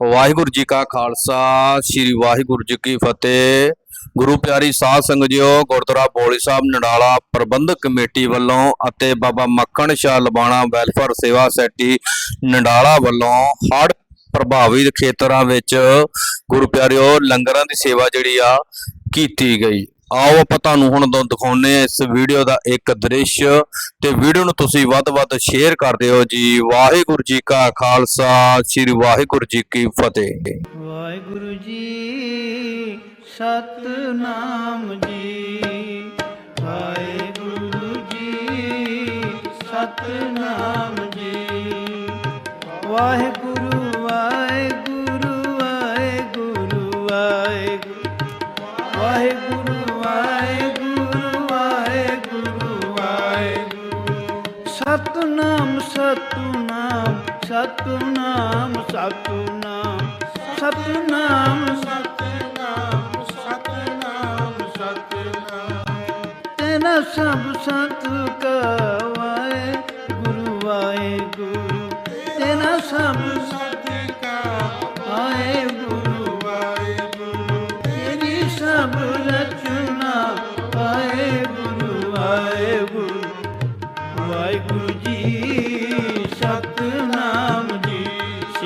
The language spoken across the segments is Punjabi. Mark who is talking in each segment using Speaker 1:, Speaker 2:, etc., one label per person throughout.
Speaker 1: ਵਾਹਿਗੁਰੂ ਜੀ ਕਾ ਖਾਲਸਾ, ਸ੍ਰੀ ਵਾਹਿਗੁਰੂ ਜੀ ਕੀ ਫਤਿਹ। ਗੁਰੂ ਪਿਆਰੀ ਸਾਧ ਸੰਗਤ ਜੀਓ, ਗੁਰਦੁਆਰਾ ਬੋਲੀ ਸਾਹਿਬ ਨਡਾਲਾ ਪ੍ਰਬੰਧਕ ਕਮੇਟੀ ਵੱਲੋਂ ਅਤੇ ਬਾਬਾ ਮੱਖਣ ਸ਼ਾਹ ਲਬਾਣਾ ਵੈਲਫੇਅਰ ਸੇਵਾ ਸੋਸਾਇਟੀ ਨਡਾਲਾ ਵੱਲੋਂ ਹੜ੍ਹ ਪ੍ਰਭਾਵਿਤ ਖੇਤਰਾਂ ਵਿੱਚ ਗੁਰੂ ਪਿਆਰਿਓ, ਲੰਗਰਾਂ ਦੀ ਸੇਵਾ ਜਿਹੜੀ ਆ ਕੀਤੀ ਗਈ। ਆਓ ਆਪਾਂ ਤੁਹਾਨੂੰ ਹੁਣ ਦਿਖਾਉਨੇ ਆ ਇਸ ਵੀਡੀਓ ਦਾ ਇੱਕ ਦ੍ਰਿਸ਼ ਤੇ ਵੀਡੀਓ ਨੂੰ ਤੁਸੀਂ ਵੱਧ-ਵੱਧ ਸ਼ੇਅਰ ਕਰ ਦਿਓ ਜੀ। ਵਾਹਿਗੁਰੂ ਜੀ ਕਾ ਖਾਲਸਾ, ਸ੍ਰੀ ਵਾਹਿਗੁਰੂ ਜੀ ਕੀ ਫਤਿਹ।
Speaker 2: ਵਾਹਿਗੁਰੂ ਜੀ, ਸਤਨਾਮ ਜੀ। ਵਾਹਿਗੁਰੂ ਜੀ, ਸਤਨਾਮ ਜੀ। ਵਾਹਿਗੁਰੂ ਸਤਨਾਮ ਸਤਨਾਮ ਸਤਨਾਮ ਸਤਨਾਮ ਸਤਨਾਮ ਸਤਨਾਮ ਸਤਨਾਮ ਸਤਨਾਮ ਤੇਨਾ ਸਭ ਸੰਤ ਕਾ ਵਾਹਿਗੁਰੂ ਵਾਹਿਗੁਰੂ ਤੇਨਾ ਸਭ ਸੰਤ ਕਾ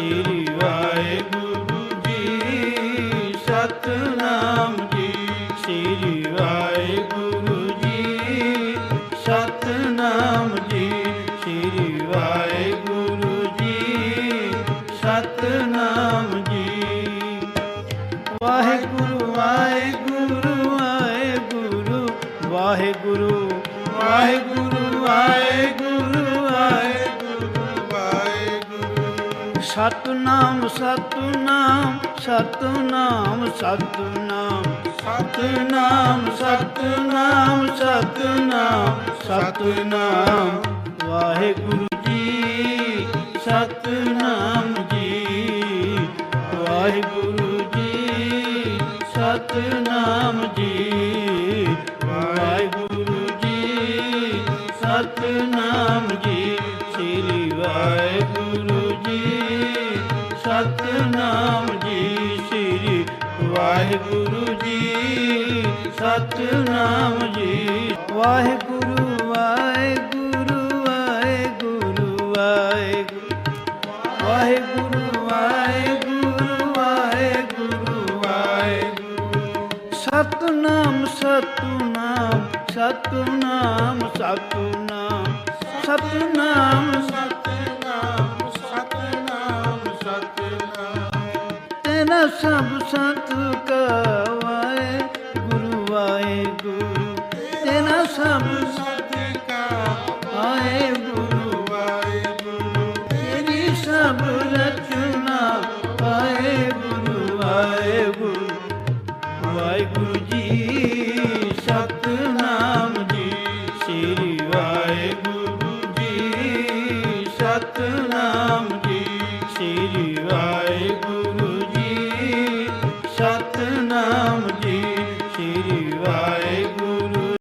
Speaker 2: ਸ੍ਰੀ ਵਾਹਿਗੁਰੂ ਜੀ, ਸਤਨਾਮ ਜੀ। ਸ੍ਰੀ ਵਾਹਿਗੁਰੂ ਜੀ, ਸਤਨਾਮ ਜੀ। ਸ੍ਰੀ ਵਾਹਿਗੁਰੂ ਜੀ, ਸਤਨਾਮ ਜੀ। ਵਾਹਿਗੁਰੂ ਵਾਹਿਗੁਰੂ ਵਾਹਿਗੁਰੂ। ਵਾਹਿਗੁਰੂ ਵਾਹਿਗੁਰੂ। ਸਤਨਾਮ ਸਤਨਾਮ ਸਤਨਾਮ ਸਤਨਾਮ ਸਤਨਾਮ ਸਤਨਾਮ ਸਤਨਾਮ ਸਤਨਾਮ। ਵਾਹਿਗੁਰੂ ਜੀ, ਸਤਨਾਮ ਜੀ। ਵਾਹਿਗੁਰੂ ਜੀ, ਸਤਨਾਮ ਜੀ। ਵਾਹਿਗੁਰੂ ਜੀ, ਸਤਨਾਮ ਜੀ। ਸ੍ਰੀ ਵਾਹਿਗੁਰੂ ਸਤਨਾਮ ਜੀ, ਸ੍ਰੀ ਵਾਹਿਗੁਰੂ ਜੀ। ਸਤਨਾਮ ਜੀ। ਵਾਹਿਗੁਰੂ ਵਾਹਿਗੁਰੂ ਵਾਹਿਗੁਰੂ ਵਾਹਿਗੁਰੂ। ਵਾਹਿਗੁਰੂ ਵਾਹਿਗੁਰੂ ਵਾਹਿਗੁਰੂ ਵਾਹਿਗੁਰੂ। ਸਤਨਾਮ ਸਤਨਾਮ ਸਤਨਾਮ ਸਤਨਾਮ। ਸਤਨਾਮ